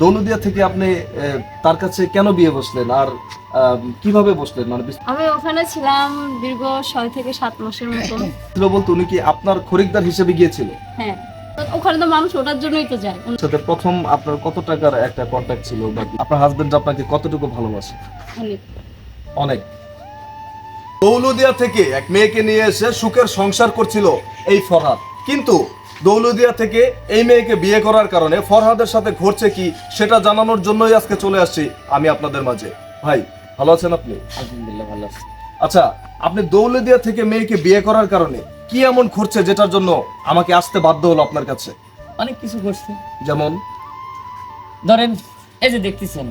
দৌলদিয়া থেকে আপনি তার কাছে কেন বিয়ে বসলেন? আর কীভাবে বসলেন? মানে আমি ওখানে ছিলাম দীর্ঘ ছয় থেকে সাত মাসের মতো। ছিল বলতে উনি কি আপনার খরিদ্দার হিসেবে গিয়েছিল? হ্যাঁ। ওখানে তো মানুষ ওটার জন্যই তো যায়। সাথে প্রথম আপনার কত টাকার একটা কন্ট্যাক্ট ছিল বা আপনার হাজবেন্ড আপনাকে কতটুকু ভালোবাসে? অনেক। অনেক। দৌলদিয়া থেকে এক মেয়েকে নিয়ে এসে সুখের সংসার করছিল এই ফরহাদ। কিন্তু দৌলদিয়া থেকে এই মেয়েকে বিয়ে করার কারণে ফরহাদের সাথে ঘটছে কি সেটা জানানোর জন্যই আজকে চলে আসছি আমি আপনাদের মাঝে। ভাই ভালো আছেন আপনি? আলহামদুলিল্লাহ ভালো আছি। আচ্ছা আপনি দৌলদিয়া থেকে মেয়েকে বিয়ে করার কারণে কি এমন ঘটছে যেটার জন্য আমাকে আসতে বাধ্য হলো আপনার কাছে? অনেক কিছু ঘটছে। যেমন? ধরেন এই যে দেখতেছেন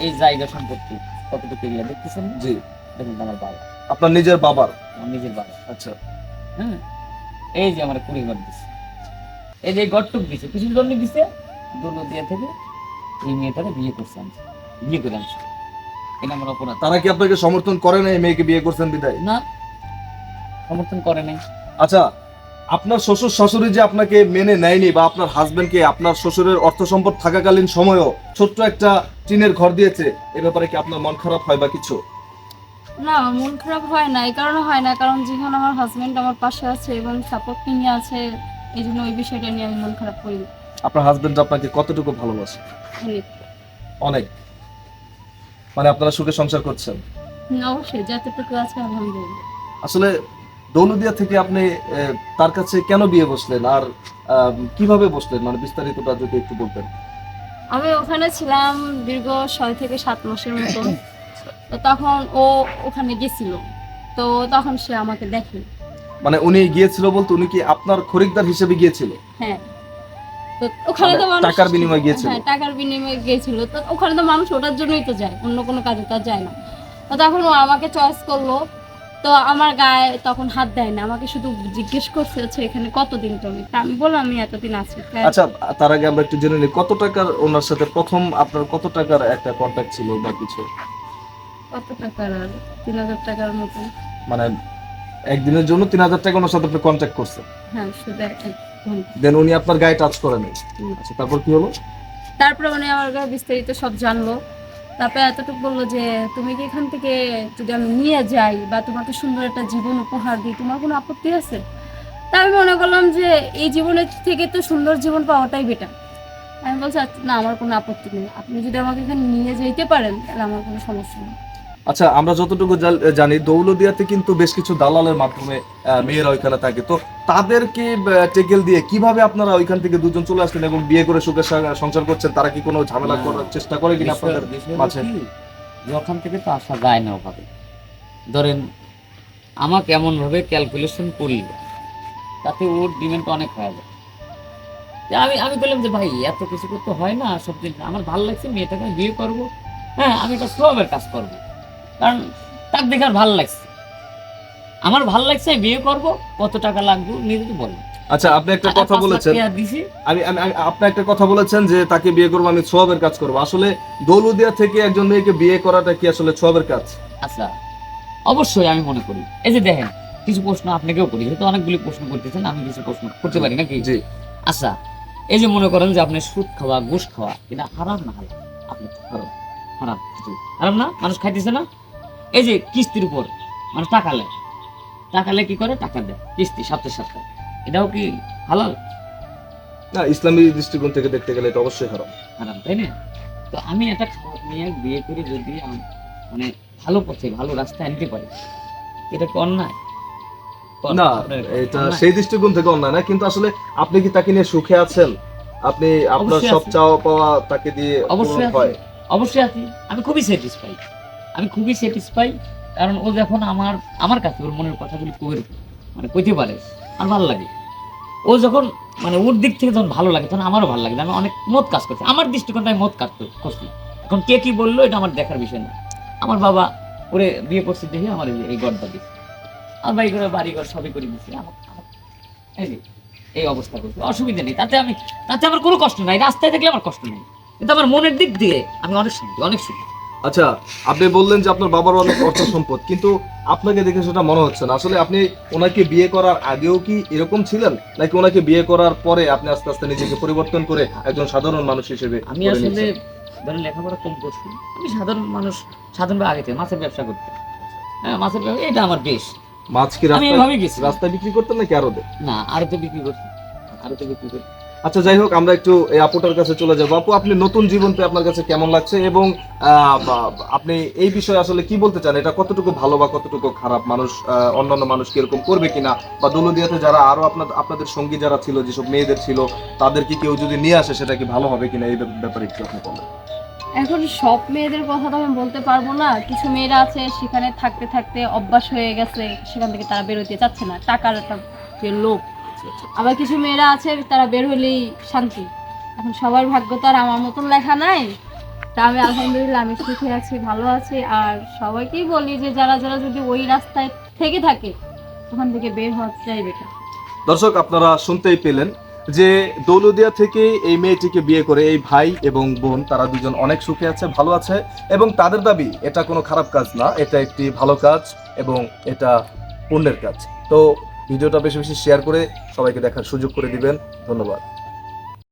এই জায়গা সম্পত্তি কতটুকু এগুলা দেখতেছেন? জি। দেখুন আমার বাবা। আপনার নিজের বাবার? আমার নিজের বাবা। আচ্ছা। হ্যাঁ? এই যে আমার কুড়ি ঘর দিছে। এই যে গড়টুক দিছে কিছুর জন্য দিছে দৌলতিয়া থেকে এই মেয়েটারে বিয়ে করছে আনছে বিয়ে করে আনছে। এটা আমার অপরাধ। তারা কি আপনাকে সমর্থন করে না এই মেয়েকে বিয়ে করছেন বিদায়? না সমর্থন করে নাই। আচ্ছা আপনার শ্বশুর শাশুড়ি যে আপনাকে মেনে নেয়নি বা আপনার হাজবেন্ডকে আপনার শ্বশুরের অর্থ সম্পদ থাকাকালীন সময়ও ছোট্ট একটা টিনের ঘর দিয়েছে এ ব্যাপারে কি আপনার মন খারাপ হয় বা কিছু? না আমার মন খারাপ হয় না এই কারণে হয় না কারণ যেখানে আমার হাজবেন্ড আমার পাশে আছে এবং সাপোর্ট নিয়ে আছে এই জন্য ওই বিষয়টা নিয়ে আমি মন খারাপ করি আপনার হাজবেন্ড আপনাকে কতটুকু ভালোবাসে? অনেক। অনেক? মানে আপনারা সুখে সংসার করছেন? অবশ্যই। যতটুকু আছে আলহামদুলিল্লাহ। আসলে দৌলদিয়া থেকে আপনি তার কাছে কেন বিয়ে বসলেন? আর কীভাবে বসলেন? মানে বিস্তারিতটা যদি একটু বলতেন। আমি ওখানে ছিলাম দীর্ঘ ছয় থেকে সাত মাসের মতো। তখন ও ওখানে গেছিল। তো তখন সে আমাকে দেখে। মানে উনি গিয়েছিল বলতে উনি কি আপনার খরিদ্দার হিসেবে গিয়েছিল? হ্যাঁ। তো ওখানে তো মানে মানুষ টাকার বিনিময়ে গিয়েছিল? হ্যাঁ টাকার বিনিময়ে গিয়েছিল। তো ওখানে তো মানুষ ওটার জন্যই তো যায় অন্য কোনো কাজে তো যায় না। তো তখন ও আমাকে চয়েস করল। তো আমার গায়ে তখন হাত দেয় না আমাকে শুধু জিজ্ঞেস করছে হচ্ছে এখানে কতদিন তুমি? আমি বললাম আমি এতদিন আছি। আচ্ছা তার আগে আমরা একটু জেনে নিই কত টাকার ওনার সাথে প্রথম আপনার কত টাকার একটা কন্ট্যাক্ট ছিল বা কিছু? কত টাকার আর? তিন হাজার টাকার মতো। মানে একদিনের জন্য তিন হাজার টাকা ওনার সাথে আপনি কন্ট্যাক্ট করছেন। হ্যাঁ শুধু দেন উনি আপনার গায়ে টাচ করেন। আচ্ছা তারপর কি হলো? তারপরে উনি আমার গায়ে বিস্তারিত সব জানলো। তারপরে এতটুকু বলল যে তুমি কি এখান থেকে যদি আমি নিয়ে যাই বা তোমাকে সুন্দর একটা জীবন উপহার দিই তোমার কোনো আপত্তি আছে? তা আমি মনে করলাম যে এই জীবনের থেকে তো সুন্দর জীবন পাওয়াটাই বেটার আমি বলছি আচ্ছা, না আমার কোনো আপত্তি নেই। আপনি যদি আমাকে এখানে নিয়ে যেতে পারেন তাহলে আমার কোনো সমস্যা নেই। আচ্ছা আমরা যতটুকু জানি দৌলদিয়াতে কিন্তু বেশ কিছু দালালের মাধ্যমে মেয়েরা ওইখানে থাকে। তো তাদেরকে টেকেল দিয়ে কীভাবে আপনারা ওইখান থেকে দুজন চলে আসলেন এবং বিয়ে করে সুখে সা- সংসার করছেন তারা কি কোনো ঝামেলা। করার চেষ্টা করে কিনা আপনাদের মাঝে? ওখান থেকে তো আসা যায় না ওভাবে। ধরেন আমাকে এমন ভাবে ক্যালকুলেশন করল তাতে ওর ডিমান্ড অনেক হয়ে যায়। আমি আমি বললাম যে ভাই এত কিছু করতে হয় না সব দিন আমার ভালো লাগছে মেয়েটাকে বিয়ে করব। হ্যাঁ আমি এটা সবের কাজ করব। কারণ তার দেখে আর ভালো লাগছে আমার ভালো লাগছে আমি বিয়ে করব কত টাকা লাগবে নিজে তো বলব আচ্ছা আপনি একটা কথা বলেছেন। আমি আপনি একটা কথা বলেছেন যে তাকে বিয়ে করব আমি সোয়াবের কাজ করব। আসলে দৌলদিয়া থেকে একজন মেয়েকে বিয়ে করাটা কি আসলে সোয়াবের কাজ? আচ্ছা অবশ্যই আমি মনে করি। এই যে দেখেন কিছু প্রশ্ন আপনাকেও করি অনেকগুলি প্রশ্ন করতেছেন আমি কিছু প্রশ্ন করতে পারি নাকি? জি। আচ্ছা এই যে মনে করেন যে আপনি সুদ খাওয়া ঘুষ খাওয়া এটা হারাম না হারাম? আপনি হারাম। হারাম হারাম না? মানুষ খাইতেছে না? এই যে কিস্তির উপর মানুষ টাকা লেয় টাকা লেয় কি করে? টাকা দেয় কিস্তি সপ্তাহে সপ্তাহে এটাও কি হালাল? না ইসলামী দৃষ্টিকোণ থেকে দেখতে গেলে এটা অবশ্যই হারাম। হারাম তাই না? তো আমি একটা মেয়ে বিয়ে করে যদি মানে ভালো পথে ভালো রাস্তায় আনতে পারি এটা কি অন্যায়? না এটা সেই দৃষ্টিকোণ থেকে অন্যায় না কিন্তু আসলে আপনি কি তাকে নিয়ে সুখে আছেন? আপনি আপনার সব চাওয়া পাওয়া তাকে দিয়ে অবশ্যই হয়? অবশ্যই আছি। আমি খুবই স্যাটিসফাই আমি খুবই স্যাটিসফাই কারণ ও যখন আমার আমার কাছে ওর মনের কথাগুলি কই মানে কইতে পারে, আর ভালো লাগে। ও যখন মানে ওর দিক থেকে যখন ভালো লাগে, তখন আমারও ভালো লাগে, আমি অনেক মত কাজ করছি। আমার দৃষ্টিকোণটা আমি মত কাজ করছি। এখন কে কী বলল, এটা আমার দেখার বিষয় না। আমার বাবা ওরে বিয়ে করছে দেখে আমার এই গড়টা দিচ্ছে আমার বাড়ি করে বাড়ি ঘর সবই করে দিচ্ছে আমার এই এই অবস্থা করছে। অসুবিধা নেই। তাতে আমি তাতে আমার কোনো কষ্ট নাই। রাস্তায় দেখলে আমার কষ্ট নেই। কিন্তু আমার মনের দিক দিয়ে আমি অনেক শান্তি, অনেক সুখী। আচ্ছা আপনি বললেন যে আপনার বাবার অনেক অর্থ সম্পদ কিন্তু আপনাকে দেখে সেটা মনে হচ্ছে না। আসলে আপনি ওনাকে বিয়ে করার আগেও কি এরকম ছিলেন? নাকি ওনাকে বিয়ে করার পরে আপনি আস্তে আস্তে নিজেকে পরিবর্তন করে একজন সাধারণ মানুষ হিসেবে আমি আসলে? ধরেন লেখাপড়া কম করছি। আমি সাধারণ মানুষ সাধারণভাবে আগে থেকে মাছের ব্যবসা করতে হ্যাঁ মাছের ব্যবসা এটা আমার বেশ। মাছ কি রাস্তায় বিক্রি করতেন নাকি আরও না আরও তো বিক্রি করছি আরও তো বিক্রি করছি আচ্ছা যাই হোক, আমরা একটু এই আপুটার কাছে চলে যাব। আপু, আপনি নতুন জীবন পেয়ে আপনার কাছে কেমন লাগছে? এবং আপনি এই বিষয়ে আসলে কি বলতে চান? এটা কতটুকু ভালো বা কতটুকু খারাপ? মানুষ অন্যান্য মানুষ কীরকম করবে কিনা? বা দৌলদিয়াতে যারা আরও আপনার আপনাদের সঙ্গী যারা ছিল, যেসব মেয়েদের ছিল তাদেরকে কেউ যদি নিয়ে আসে, সেটা কি ভালো হবে কিনা? এই ব্যাপারে একটু আপনি বলেন। এখন সব মেয়েদের কথা তো আমি বলতে পারব না। কিছু মেয়েরা আছে, সেখানে থাকতে থাকতে অভ্যাস হয়ে গেছে, সেখান থেকে তারা বেরোতে চাচ্ছে না। টাকার একটা যে লোভ আবার কিছু মেয়েরা আছে, তারা বের হলেই শান্তি। এখন সবার ভাগ্য তো আর আমার মতন লেখা নাই। তা আমি আলহামদুলিল্লাহ, আমি সুখে আছি, ভালো আছি। আর সবাইকেই বলি যে, যারা যারা যদি ওই রাস্তায় থেকে থাকে, ওখান থেকে বের হওয়া চাই না দর্শক, আপনারা শুনতেই পেলেন যে, দৌলদিয়া থেকে এই মেয়েটিকে বিয়ে করে এই ভাই এবং বোন, তারা দুজন অনেক সুখে আছে, ভালো আছে। এবং তাদের দাবি, এটা কোনো খারাপ কাজ না, এটা একটি ভালো কাজ এবং এটা পুণ্যের কাজ। তো ভিডিওটা বেশি বেশি শেয়ার করে সবাইকে দেখার সুযোগ করে দিবেন। ধন্যবাদ।